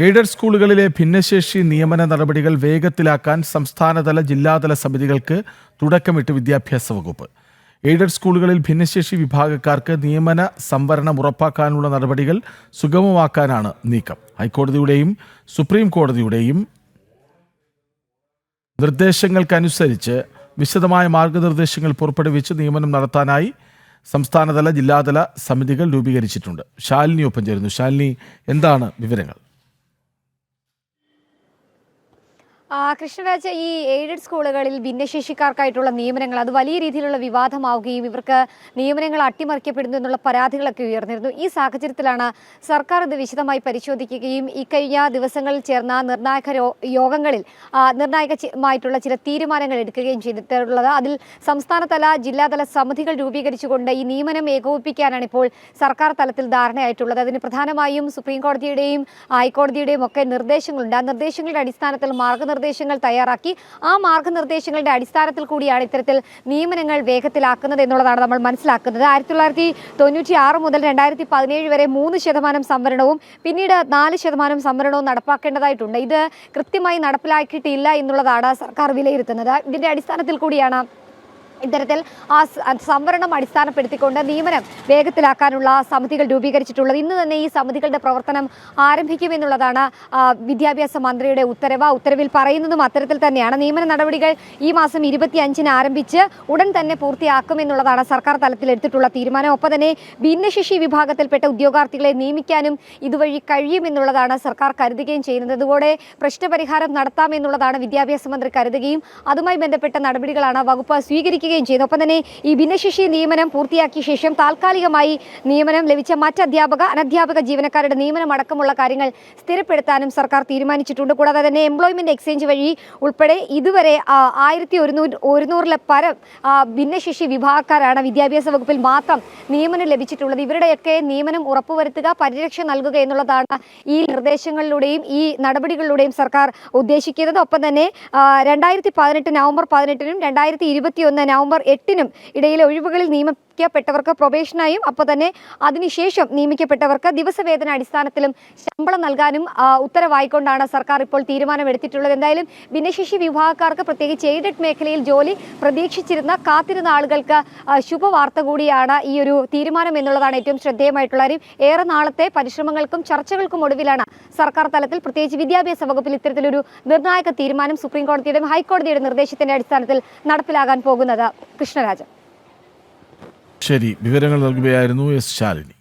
Aided സ്കൂളുകളിലെ ഭിന്നശേഷി നിയമന നടപടികൾ വേഗത്തിലാക്കാൻ സംസ്ഥാനതല ജില്ലാതല സമിതികൾക്ക് തുടക്കമിട്ട് വിദ്യാഭ്യാസ വകുപ്പ്. എയ്ഡഡ് സ്കൂളുകളിൽ ഭിന്നശേഷി വിഭാഗക്കാർക്ക് നിയമന സംവരണം ഉറപ്പാക്കാനുള്ള നടപടികൾ സുഗമമാക്കാനാണ് നീക്കം. ഹൈക്കോടതിയുടെയും സുപ്രീം കോടതിയുടെയും നിർദ്ദേശങ്ങൾക്കനുസരിച്ച് വിശദമായ മാർഗനിർദ്ദേശങ്ങൾ പുറപ്പെടുവിച്ച് നിയമനം നടത്താനായി സംസ്ഥാനതല ജില്ലാതല സമിതികൾ രൂപീകരിച്ചിട്ടുണ്ട്. ശാലിനി ഒപ്പം ചേരുന്നു. ശാലിനി എന്താണ് വിവരങ്ങൾ ആ, കൃഷ്ണരാജ് ഈ എയ്ഡഡ് സ്കൂളുകളിൽ ഭിന്നശേഷിക്കാർക്കായിട്ടുള്ള നിയമനങ്ങൾ അത് വലിയ രീതിയിലുള്ള വിവാദമാവുകയും ഇവർക്ക് നിയമനങ്ങൾ അട്ടിമറിക്കപ്പെടുന്നു എന്നുള്ള പരാതികളൊക്കെ ഉയർന്നിരുന്നു. ഈ സാഹചര്യത്തിലാണ് സർക്കാർ ഇത് വിശദമായി പരിശോധിക്കുകയും ഇക്കഴിഞ്ഞ ദിവസങ്ങളിൽ ചേർന്ന നിർണായക യോഗങ്ങളിൽ നിർണായകമായിട്ടുള്ള ചില തീരുമാനങ്ങൾ എടുക്കുകയും ചെയ്തിട്ടുള്ളത്. അതിൽ സംസ്ഥാനതല ജില്ലാതല സമിതികൾ രൂപീകരിച്ചുകൊണ്ട് ഈ നിയമനം ഏകോപിപ്പിക്കാനാണ് ഇപ്പോൾ സർക്കാർ തലത്തിൽ ധാരണയായിട്ടുള്ളത്. അതിന് പ്രധാനമായും സുപ്രീം കോടതിയുടെയും ഹൈക്കോടതിയുടെയും ഒക്കെ നിർദ്ദേശങ്ങളുണ്ട്. ആ നിർദ്ദേശങ്ങളുടെ അടിസ്ഥാനത്തിൽ മാർഗനിർദ്ദേശങ്ങൾ തയ്യാറാക്കി. ആ മാർഗനിർദ്ദേശങ്ങളുടെ അടിസ്ഥാനത്തിൽ കൂടിയാണ് ഇത്തരത്തിൽ നിയമനങ്ങൾ വേഗത്തിലാക്കുന്നത് എന്നുള്ളതാണ് നമ്മൾ മനസ്സിലാക്കുന്നത്. ആയിരത്തി തൊള്ളായിരത്തി തൊണ്ണൂറ്റി ആറ് മുതൽ രണ്ടായിരത്തി പതിനേഴ് വരെ മൂന്ന് ശതമാനം സംവരണവും പിന്നീട് നാല് ശതമാനം സംവരണവും നടപ്പാക്കേണ്ടതായിട്ടുണ്ട്. ഇത് കൃത്യമായി നടപ്പിലാക്കിയിട്ടില്ല എന്നുള്ളതാണ് സർക്കാർ വിലയിരുത്തുന്നത്. ഇതിന്റെ അടിസ്ഥാനത്തിൽ കൂടിയാണ് ഇത്തരത്തിൽ ആ സംവരണം അടിസ്ഥാനപ്പെടുത്തിക്കൊണ്ട് നിയമനം വേഗത്തിലാക്കാനുള്ള സമിതികൾ രൂപീകരിച്ചിട്ടുള്ളത്. ഇന്ന് തന്നെ ഈ സമിതികളുടെ പ്രവർത്തനം ആരംഭിക്കുമെന്നുള്ളതാണ് വിദ്യാഭ്യാസ മന്ത്രിയുടെ ഉത്തരവ് ഉത്തരവിൽ പറയുന്നതും അത്തരത്തിൽ തന്നെയാണ്. നിയമന നടപടികൾ ഈ മാസം ഇരുപത്തി അഞ്ചിന് ആരംഭിച്ച് ഉടൻ തന്നെ പൂർത്തിയാക്കുമെന്നുള്ളതാണ് സർക്കാർ തലത്തിൽ എടുത്തിട്ടുള്ള തീരുമാനം. ഒപ്പം തന്നെ ഭിന്നശേഷി വിഭാഗത്തിൽപ്പെട്ട ഉദ്യോഗാർത്ഥികളെ നിയമിക്കാനും ഇതുവഴി കഴിയുമെന്നുള്ളതാണ് സർക്കാർ കരുതുകയും ചെയ്യുന്നത്. ഇതോടെ പ്രശ്നപരിഹാരം നടത്താമെന്നുള്ളതാണ് വിദ്യാഭ്യാസ മന്ത്രി കരുതുകയും അതുമായി ബന്ധപ്പെട്ട നടപടികളാണ് വകുപ്പ് സ്വീകരിക്കുകയും ചെയ്യുന്നു ഒപ്പം തന്നെ ഈ ഭിന്നശേഷി നിയമനം പൂർത്തിയാക്കിയ ശേഷം താൽക്കാലികമായി നിയമനം ലഭിച്ച മറ്റ് അധ്യാപക അനധ്യാപക ജീവനക്കാരുടെ നിയമനം അടക്കമുള്ള കാര്യങ്ങൾ സ്ഥിരപ്പെടുത്താനും സർക്കാർ തീരുമാനിച്ചിട്ടുണ്ട്. കൂടാതെ തന്നെ എംപ്ലോയ്മെന്റ് എക്സ്ചേഞ്ച് വഴി ഉൾപ്പെടെ ഇതുവരെ ആയിരത്തി ഒരുന്നൂറ് ഒരുന്നൂറിലെ പരം ഭിന്നശേഷി വിഭാഗക്കാരാണ് വിദ്യാഭ്യാസ വകുപ്പിൽ മാത്രം നിയമനം ലഭിച്ചിട്ടുള്ളത്. ഇവരുടെയൊക്കെ നിയമനം ഉറപ്പുവരുത്തുക പരിരക്ഷ നൽകുക എന്നുള്ളതാണ് ഈ നിർദ്ദേശങ്ങളിലൂടെയും ഈ നടപടികളിലൂടെയും സർക്കാർ ഉദ്ദേശിക്കുന്നത്. ഒപ്പം തന്നെ രണ്ടായിരത്തി പതിനെട്ട് നവംബർ പതിനെട്ടിനും രണ്ടായിരത്തി ഇരുപത്തിയൊന്ന് നവംബർ എട്ടിനും ഇടയിലെ ഒഴിവുകളിൽ നിയമിക്കപ്പെട്ടവർക്ക് പ്രൊബേഷനായും അപ്പോൾ തന്നെ അതിനുശേഷം നിയമിക്കപ്പെട്ടവർക്ക് ദിവസവേതന അടിസ്ഥാനത്തിലും ശമ്പളം നൽകാനും ഉത്തരവായിക്കൊണ്ടാണ് സർക്കാർ ഇപ്പോൾ തീരുമാനമെടുത്തിട്ടുള്ളത്. എന്തായാലും ഭിന്നശേഷി വിഭാഗക്കാർക്ക് പ്രത്യേകിച്ച് എയ്ഡഡ് മേഖലയിൽ ജോലി പ്രതീക്ഷിച്ചിരുന്ന കാത്തിരുന്ന ആളുകൾക്ക് ശുഭവാർത്ത കൂടിയാണ് ഈ ഒരു തീരുമാനം എന്നുള്ളതാണ് ഏറ്റവും ശ്രദ്ധേയമായിട്ടുള്ള കാര്യം. ഏറെ നാളത്തെ പരിശ്രമങ്ങൾക്കും ചർച്ചകൾക്കും ഒടുവിലാണ് സർക്കാർ തലത്തിൽ പ്രത്യേകിച്ച് വിദ്യാഭ്യാസ വകുപ്പിൽ ഇത്തരത്തിലൊരു നിർണായക തീരുമാനം സുപ്രീം കോടതിയുടെയും ഹൈക്കോടതിയുടെ നിർദ്ദേശത്തിന്റെ അടിസ്ഥാനത്തിൽ നടപ്പിലാകാൻ പോകുന്നത്. കൃഷ്ണരാജൻ. ശരി വിവരങ്ങൾ നൽകുകയായിരുന്നു എസ് ശാലിനി.